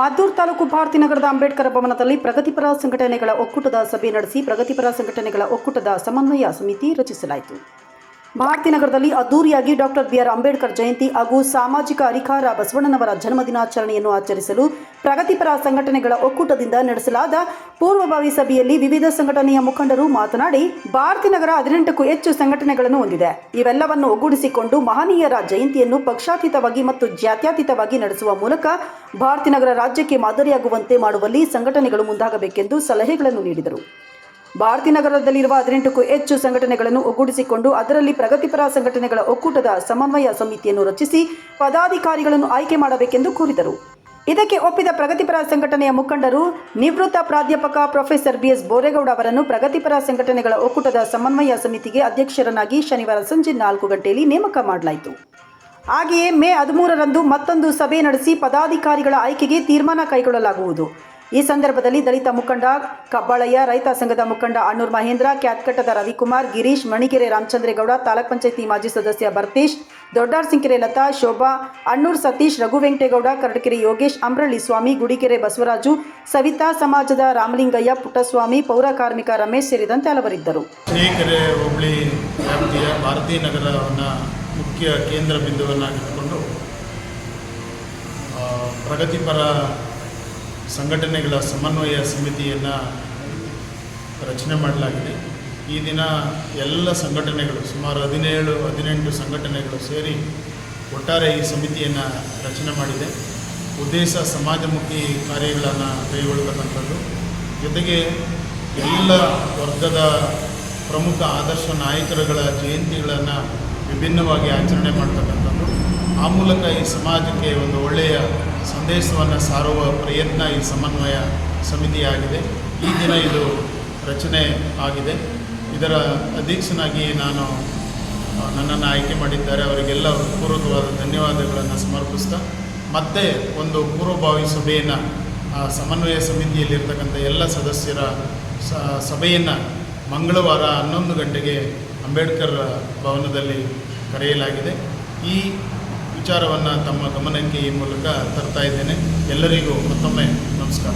ಮದ್ದೂರು ತಾಲೂಕು ಭಾರತೀನಗರದ ಅಂಬೇಡ್ಕರ್ ಭವನದಲ್ಲಿ ಪ್ರಗತಿಪರ ಸಂಘಟನೆಗಳ ಒಕ್ಕೂಟದ ಸಭೆ ನಡೆಸಿ ಪ್ರಗತಿಪರ ಸಂಘಟನೆಗಳ ಒಕ್ಕೂಟದ ಸಮನ್ವಯ ಸಮಿತಿ ರಚಿಸಲಾಯಿತು. ಭಾರತೀನಗರದಲ್ಲಿ ಅದ್ದೂರಿಯಾಗಿ ಡಾಕ್ಟರ್ ಬಿಆರ್ ಅಂಬೇಡ್ಕರ್ ಜಯಂತಿ ಹಾಗೂ ಸಾಮಾಜಿಕ ಅಧಿಕಾರ ಬಸವಣ್ಣನವರ ಜನ್ಮದಿನಾಚರಣೆಯನ್ನು ಆಚರಿಸಲು ಪ್ರಗತಿಪರ ಸಂಘಟನೆಗಳ ಒಕ್ಕೂಟದಿಂದ ನಡೆಸಲಾದ ಪೂರ್ವಭಾವಿ ಸಭೆಯಲ್ಲಿ ವಿವಿಧ ಸಂಘಟನೆಯ ಮುಖಂಡರು ಮಾತನಾಡಿ ಭಾರತೀನಗರ ಹದಿನೆಂಟಕ್ಕೂ ಹೆಚ್ಚು ಸಂಘಟನೆಗಳನ್ನು ಹೊಂದಿದೆ. ಇವೆಲ್ಲವನ್ನು ಒಗ್ಗೂಡಿಸಿಕೊಂಡು ಮಹನೀಯರ ಜಯಂತಿಯನ್ನು ಪಕ್ಷಾತೀತವಾಗಿ ಮತ್ತು ಜಾತ್ಯತೀತವಾಗಿ ನಡೆಸುವ ಮೂಲಕ ಭಾರತೀನಗರ ರಾಜ್ಯಕ್ಕೆ ಮಾದರಿಯಾಗುವಂತೆ ಮಾಡುವಲ್ಲಿ ಸಂಘಟನೆಗಳು ಮುಂದಾಗಬೇಕೆಂದು ಸಲಹೆಗಳನ್ನು ನೀಡಿದರು. ಭಾರತೀನಗರದಲ್ಲಿರುವ ಹದಿನೆಂಟಕ್ಕೂ ಹೆಚ್ಚು ಸಂಘಟನೆಗಳನ್ನು ಒಗ್ಗೂಡಿಸಿಕೊಂಡು ಅದರಲ್ಲಿ ಪ್ರಗತಿಪರ ಸಂಘಟನೆಗಳ ಒಕ್ಕೂಟದ ಸಮನ್ವಯ ಸಮಿತಿಯನ್ನು ರಚಿಸಿ ಪದಾಧಿಕಾರಿಗಳನ್ನು ಆಯ್ಕೆ ಮಾಡಬೇಕೆಂದು ಕೋರಿದರು. ಇದಕ್ಕೆ ಒಪ್ಪಿದ ಪ್ರಗತಿಪರ ಸಂಘಟನೆಯ ಮುಖಂಡರು ನಿವೃತ್ತ ಪ್ರಾಧ್ಯಾಪಕ ಪ್ರೊಫೆಸರ್ ಬಿಎಸ್ ಬೋರೇಗೌಡ ಅವರನ್ನು ಪ್ರಗತಿಪರ ಸಂಘಟನೆಗಳ ಒಕ್ಕೂಟದ ಸಮನ್ವಯ ಸಮಿತಿಗೆ ಅಧ್ಯಕ್ಷರನ್ನಾಗಿ ಶನಿವಾರ ಸಂಜೆ ನಾಲ್ಕು ಗಂಟೆಯಲ್ಲಿ ನೇಮಕ ಮಾಡಲಾಯಿತು. ಹಾಗೆಯೇ ಮೇ ಹದಿಮೂರರಂದು ಮತ್ತೊಂದು ಸಭೆ ನಡೆಸಿ ಪದಾಧಿಕಾರಿಗಳ ಆಯ್ಕೆಗೆ ತೀರ್ಮಾನ ಕೈಗೊಳ್ಳಲಾಗುವುದು. ಈ ಸಂದರ್ಭದಲ್ಲಿ ದಲಿತ ಮುಖಂಡ ಕಬ್ಬಾಳಯ್ಯ, ರೈತ ಸಂಘದ ಮುಖಂಡ ಅಣ್ಣೂರ್ ಮಹೇಂದ್ರ ಕ್ಯಾತ್ಕಟ್ಟದ ರವಿಕುಮಾರ್, ಗಿರೀಶ್ ಮಣಿಕೆರೆ ರಾಮಚಂದ್ರೇಗೌಡ ತಾಲೂಕ್ ಪಂಚಾಯತಿ ಮಾಜಿ ಸದಸ್ಯ ಭರ್ತೇಶ್ ದೊಡ್ಡಾರ್ ಸಿಂಕೆರೆ ಲತಾ, ಶೋಭಾ, ಅಣ್ಣೂರ್ ಸತೀಶ್, ರಘು ವೆಂಕಟೇಗೌಡ ಕರಟಕೆರೆ ಯೋಗೇಶ್ ಅಮರಳ್ಳಿ ಸ್ವಾಮಿ ಗುಡಿಕೆರೆ ಬಸವರಾಜು, ಸವಿತಾ ಸಮಾಜದ ರಾಮಲಿಂಗಯ್ಯ, ಪುಟ್ಟಸ್ವಾಮಿ, ಪೌರ ಕಾರ್ಮಿಕ ರಮೇಶ್ ಸೇರಿದಂತೆ ಹಲವರಿದ್ದರು. ವ್ಯಾಪ್ತಿಯ ಭಾರತೀಯ ನಗರವನ್ನು ಮುಖ್ಯ ಕೇಂದ್ರ ಬಿಂದುವನ್ನಾಗಿಟ್ಟುಕೊಂಡು ಪ್ರಗತಿಪರ ಸಂಘಟನೆಗಳ ಸಮನ್ವಯ ಸಮಿತಿಯನ್ನು ರಚನೆ ಮಾಡಲಾಗಿದೆ. ಈ ದಿನ ಎಲ್ಲ ಸಂಘಟನೆಗಳು ಸುಮಾರು ಹದಿನೇಳು, ಹದಿನೆಂಟು ಸಂಘಟನೆಗಳು ಸೇರಿ ಒಟ್ಟಾರೆ ಈ ಸಮಿತಿಯನ್ನು ರಚನೆ ಮಾಡಿದೆ. ಉದ್ದೇಶ ಸಮಾಜಮುಖಿ ಕಾರ್ಯಗಳನ್ನು ಕೈಗೊಳ್ಳತಕ್ಕಂಥದ್ದು. ಜೊತೆಗೆ ಎಲ್ಲ ವರ್ಗದ ಪ್ರಮುಖ ಆದರ್ಶ ನಾಯಕರುಗಳ ಜಯಂತಿಗಳನ್ನು ವಿಭಿನ್ನವಾಗಿ ಆಚರಣೆ ಮಾಡ್ತಕ್ಕಂಥದ್ದು. ಆ ಮೂಲಕ ಈ ಸಮಾಜಕ್ಕೆ ಒಂದು ಒಳ್ಳೆಯ ಸಂದೇಶವನ್ನು ಸಾರುವ ಪ್ರಯತ್ನ ಈ ಸಮನ್ವಯ ಸಮಿತಿಯಾಗಿದೆ. ಈ ದಿನ ಇದು ರಚನೆ ಆಗಿದೆ. ಇದರ ಅಧ್ಯಕ್ಷನಾಗಿ ನಾನು ನನ್ನನ್ನು ಆಯ್ಕೆ ಮಾಡಿದ್ದಾರೆ. ಅವರಿಗೆಲ್ಲ ಪೂರ್ವಕವಾದ ಧನ್ಯವಾದಗಳನ್ನು ಸಮರ್ಪಿಸ್ತಾ, ಮತ್ತೆ ಒಂದು ಪೂರ್ವಭಾವಿ ಸಭೆಯನ್ನು, ಆ, ಸಮನ್ವಯ ಸಮಿತಿಯಲ್ಲಿರ್ತಕ್ಕಂಥ ಎಲ್ಲ ಸದಸ್ಯರ ಸಭೆಯನ್ನು ಮಂಗಳವಾರ ಹನ್ನೊಂದು ಗಂಟೆಗೆ ಅಂಬೇಡ್ಕರ್ ಭವನದಲ್ಲಿ ಕರೆಯಲಾಗಿದೆ. ಈ ವಿಚಾರವನ್ನು ತಮ್ಮ ಗಮನಕ್ಕೆ ಈ ಮೂಲಕ ತರ್ತಾ ಇದ್ದೇನೆ. ಎಲ್ಲರಿಗೂ ಮತ್ತೊಮ್ಮೆ ನಮಸ್ಕಾರ.